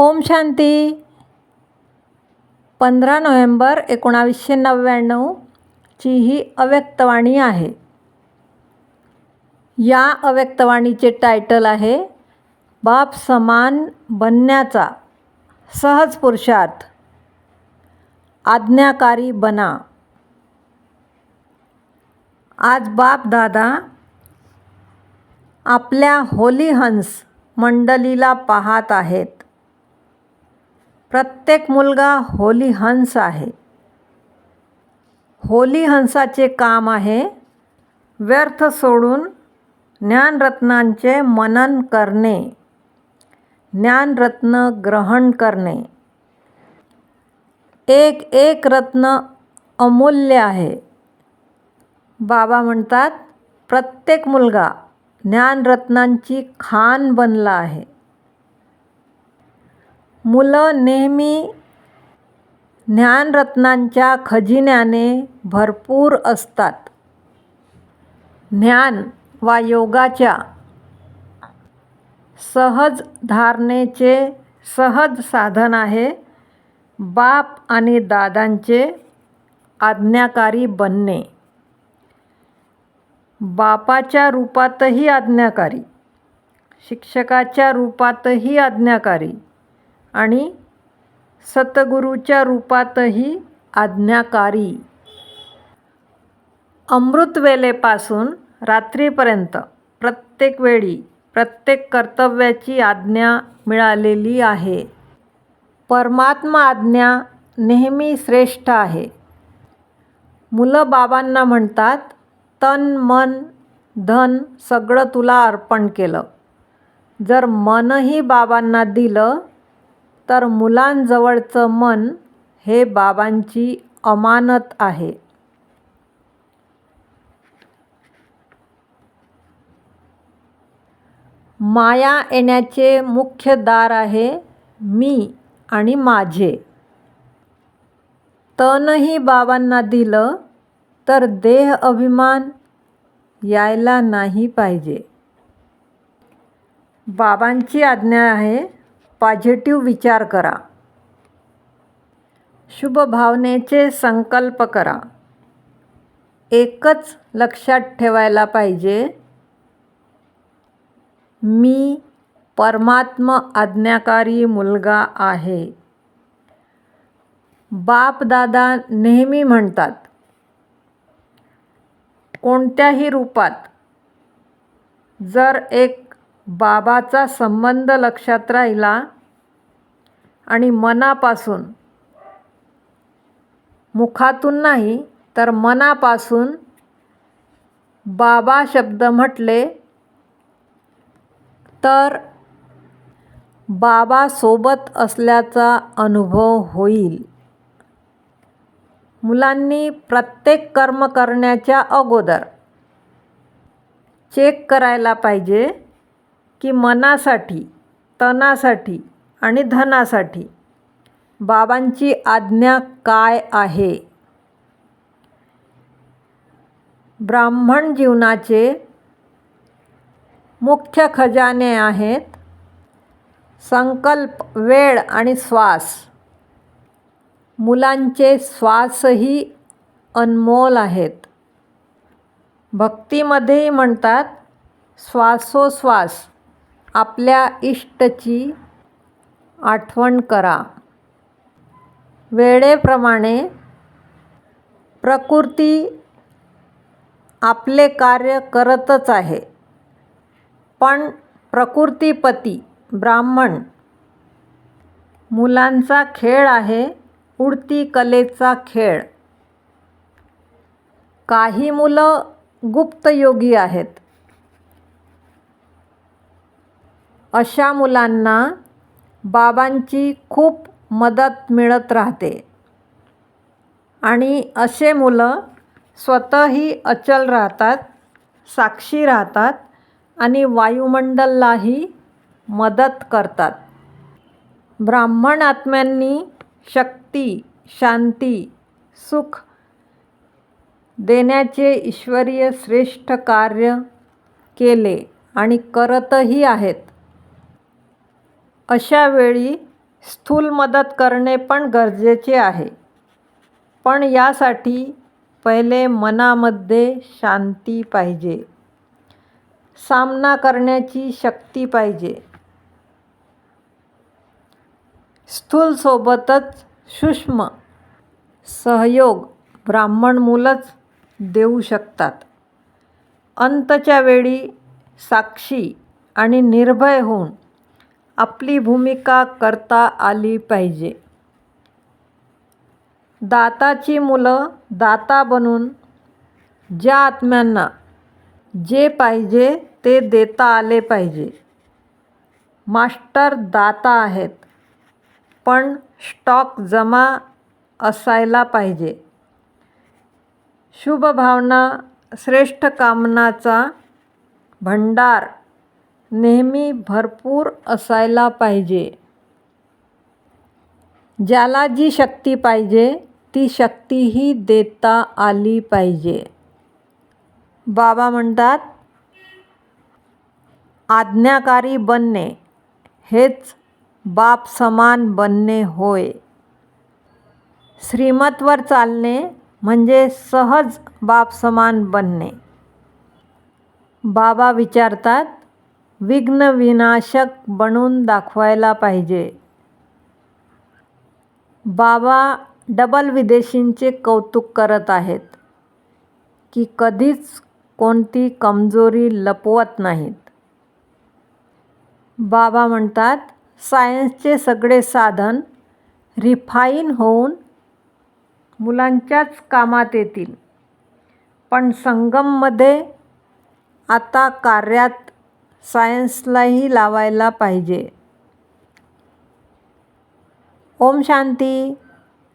ओम शांती. पंधरा नोव्हेंबर एकोणावीसशे नव्याण्णवची ही अव्यक्तवाणी आहे. या अव्यक्तवाणीचे टायटल आहे बाप समान बनण्याचा सहज पुरुषार्थ. आज्ञाकारी बना. आज बाप दादा आपल्या होली हंस मंडलीला पाहत आहेत. प्रत्येक मुलगा होली हंस आहे. होली हंसाचे काम आहे व्यर्थ सोडून ज्ञानरत्नांचे मनन करणे ज्ञानरत्न ग्रहण करणे. एक एक रत्न अमूल्य आहे. बाबा म्हणतात प्रत्येक मुलगा ज्ञानरत्नांची खान बनला आहे. मुलं नेहमी ज्ञानरत्नांच्या खजिन्याने भरपूर असतात. ज्ञान वा योगाच्या सहज धारणेचे सहज साधन आहे. बाप आणि दादांचे आज्ञाकारी बनणे. बापाच्या रूपातही आज्ञाकारी शिक्षकाच्या रूपातही आज्ञाकारी आणि सतगुरूच्या रूपातही आज्ञाकारी. अमृतवेलेपासून रात्रीपर्यंत प्रत्येक वेळी प्रत्येक कर्तव्याची आज्ञा मिळालेली आहे. परमात्मा आज्ञा नेहमी श्रेष्ठ आहे. मुलं बाबांना म्हणतात तन मन धन सगळं तुला अर्पण केलं. जर मनही बाबांना दिलं तर मुलांजवळचं मन हे बाबांची अमानत आहे. माया येण्याचे मुख्य दार आहे मी आणि माझे. तनही बाबांना दिलं तर देह अभिमान यायला नाही पाहिजे. बाबांची आज्ञा आहे पॉझिटिव्ह विचार करा. शुभ भावनेचे संकल्प करा. एकच लक्षात ठेवायला पाहिजे. मी परमात्म आज्ञाकारी मुलगा आहे. बाप दादा नेहमी म्हणतात कोणत्याही रूपात जर एक बाबाचा संबंध लक्षात राहिला आणि मनापासून मुखातून नाही तर मनापासून बाबा शब्द म्हटले तर बाबासोबत असल्याचा अनुभव होईल. मुलांनी प्रत्येक कर्म करण्याच्या अगोदर चेक करायला पाहिजे. की मनासाठी तनासाठी आणि धनासाठी बाबांची आज्ञा काय आहे? ब्राह्मण जीवनाचे मुख्य खजाने आहेत संकल्प वेळ आणि श्वास. मुलांचे श्वासही अनमोल आहेत. भक्तीमध्येही म्हणतात श्वासोश्वास. आपल्या इष्टची आठवण करा. वेळेप्रमाणे प्रकृती आपले कार्य करतच आहे. पण प्रकृतीपती ब्राह्मण मुलांचा खेळ आहे उडती कलेचा खेळ. काही मुलं गुप्तयोगी आहेत. अशा मुलांना बाबांची खूप मदत मिळत राहते. आणि असे मुलं स्वतःही अचल राहतात साक्षी राहतात आणि वायुमंडललाही मदत करतात. ब्राह्मण आत्म्यांनी शक्ती शांती सुख देण्याचे ईश्वरीय श्रेष्ठ कार्य केले आणि करतही आहेत. अशा वेळी स्थूल मदत करणे पण गरजेचे आहे. पण यासाठी पहिले मनामध्ये शांती पाहिजे. सामना करण्याची शक्ती पाहिजे. स्थूलसोबतच सूक्ष्म सहयोग ब्राह्मण मुलंच देऊ शकतात. अंतच्या वेळी साक्षी आणि निर्भय होऊन आपली भूमिका करता आली पाहिजे. दाताची मुलं दाता बनून ज्या आत्म्यांना जे पाहिजे ते देता आले पाहिजे. मास्टर दाता आहेत पण स्टॉक जमा असायला पाहिजे. शुभभावना श्रेष्ठ कामनाचा भंडार नेहमी भरपूर असायला पाहिजे. ज्याला जी शक्ती पाहिजे ती शक्तीही देता आली पाहिजे. बाबा म्हणतात आज्ञाकारी बनणे हेच बाप समान बनणे होय. श्रीमतवर चालणे म्हणजे सहज बाप समान बनणे. बाबा विचारतात विघ्न विनाशक बनून दाखवायला पाहिजे. बाबा डबल विदेशींचे कौतुक करत आहेत की कधीच कोणती कमजोरी लपवत नाहीत. बाबा म्हणतात सायन्सचे सगळे साधन रिफाईन होऊन मुलांच्याच कामात येतील. पण संगममध्ये आता कार्यात सायन्सलाही लावायला पाहिजे. ओम शांती.